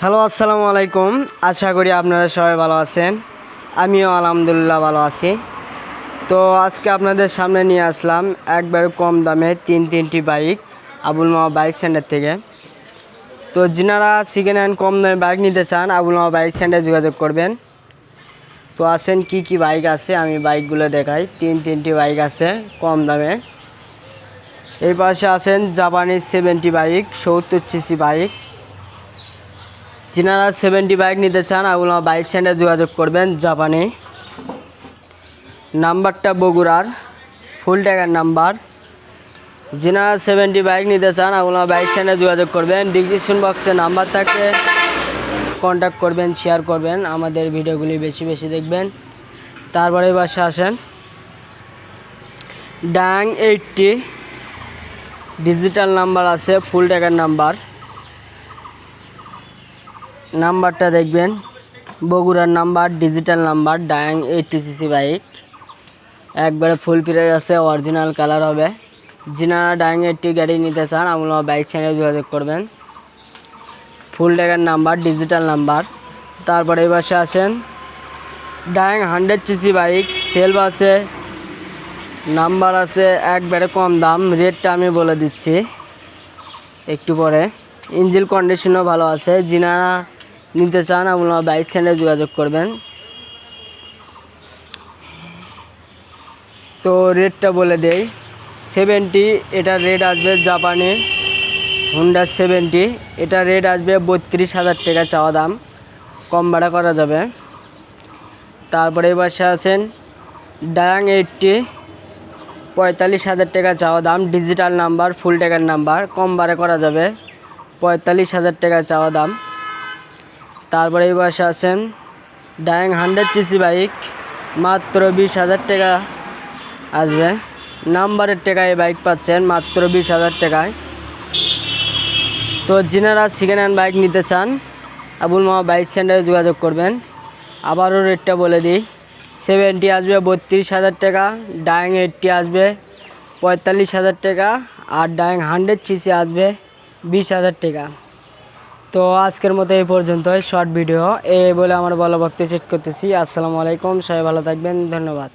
Hello, আসসালামু আলাইকুম। আশা করি আপনারা সবাই ভালো আছেন। আমিও আলহামদুলিল্লাহ ভালো আছি। তো আজকে আপনাদের সামনে নিয়ে আসলাম একবার কম দামে তিন তিনটি বাইক, আবুল মামা বাইক সেন্টার থেকে। তো যিনারা সেকেন্ড হ্যান্ড কম দামে বাইক নিতে চান, আবুল মামা বাইক সেন্টারে যোগাযোগ করবেন। তো আসেন কি কি বাইক আছে, আমি বাইকগুলো দেখাই। তিন তিনটি বাইক আছে কম দামে। এই পাশে আছেন জাপানিজ সেভেন্টি বাইক, সত্তর সিসি বাইক। যিনারা সেভেন্টি বাইক নিতে চান আগুলো বাইক সেন্টারে যোগাযোগ করবেন জাপানে। নাম্বারটা বগুড়ার, ফুল ট্যাগার নাম্বার। যিনারা সেভেন্টি বাইক নিতে চান আগুলো বাইক সেন্টারে যোগাযোগ করবেন। ডিসক্রিপশন বক্সে নাম্বার থাকলে কন্ট্যাক্ট করবেন শেয়ার করবেন। আমাদের ভিডিওগুলি বেশি বেশি দেখবেন। তারপরে বাসে আসেন। ডাং এইটটি ডিজিটাল নাম্বার আছে, ফুল ট্যাগার নাম্বার। নাম্বারটা দেখবেন। বগুড়ার number digital number Dayang eighty CC bike একবারে ফুল ফিরে আছে অরিজিনাল কালার হবে। যিনারা ডায়াং এইটটি গাড়ি নিতে চান আপনারা বাইক চ্যানেলে যোগাযোগ করবেন। ফুল ট্যাগার নাম্বার ডিজিটাল নাম্বার। তারপরে এই পাশে আসেন ডায়াং হান্ড্রেড সিসি বাইক সেলভ আছে, নাম্বার আছে, একবারে কম দাম রেটটা আমি বলে দিচ্ছি। একটু পরে। ইঞ্জিল কন্ডিশনও ভালো আছে, যিনারা নিতে চান আপনারা বাইক সেন্টারে যোগাযোগ করবেন। তো রেটটা বলে দেই সেভেন্টি এটা রেট আসবে জাপানি হুন্ডা সেভেন্টি এটা রেট আসবে বত্রিশ হাজার টাকা চাওয়া দাম, কম ভাড়া করা যাবে। তারপরে এই পাশে আছেন ডায়াং এইটটি পঁয়তাল্লিশ হাজার টাকা চাওয়া দাম ডিজিটাল নাম্বার ফুল টাকার নাম্বার কম ভাড়া করা যাবে, পঁয়তাল্লিশ হাজার টাকা চাওয়া দাম। তারপরে এই পাশে আছেন ডায়াং হান্ড্রেড সিসি বাইক মাত্র বিশ হাজার টাকা আসবে। নাম্বারের টাকায় এই বাইক পাচ্ছেন, মাত্র বিশ হাজার টাকায়। তো যিনারা সেকেন্ড হ্যান্ড বাইক নিতে চান, আবুল মামা বাইক সেন্টারে যোগাযোগ করবেন। আবারও রেটটা বলে দিই সেভেন্টি আসবে, বত্রিশ হাজার টাকা ডায়াং এইটটি আসবে, পঁয়তাল্লিশ হাজার টাকা, আর ডায়াং হান্ড্রেড সিসি আসবে, বিশ হাজার টাকা। তো আজকের মতো এই পর্যন্তই শর্ট ভিডিও এই বলে আমার বলা শেষ করতেছি। আসসালামু আলাইকুম, সবাই ভালো থাকবেন, ধন্যবাদ।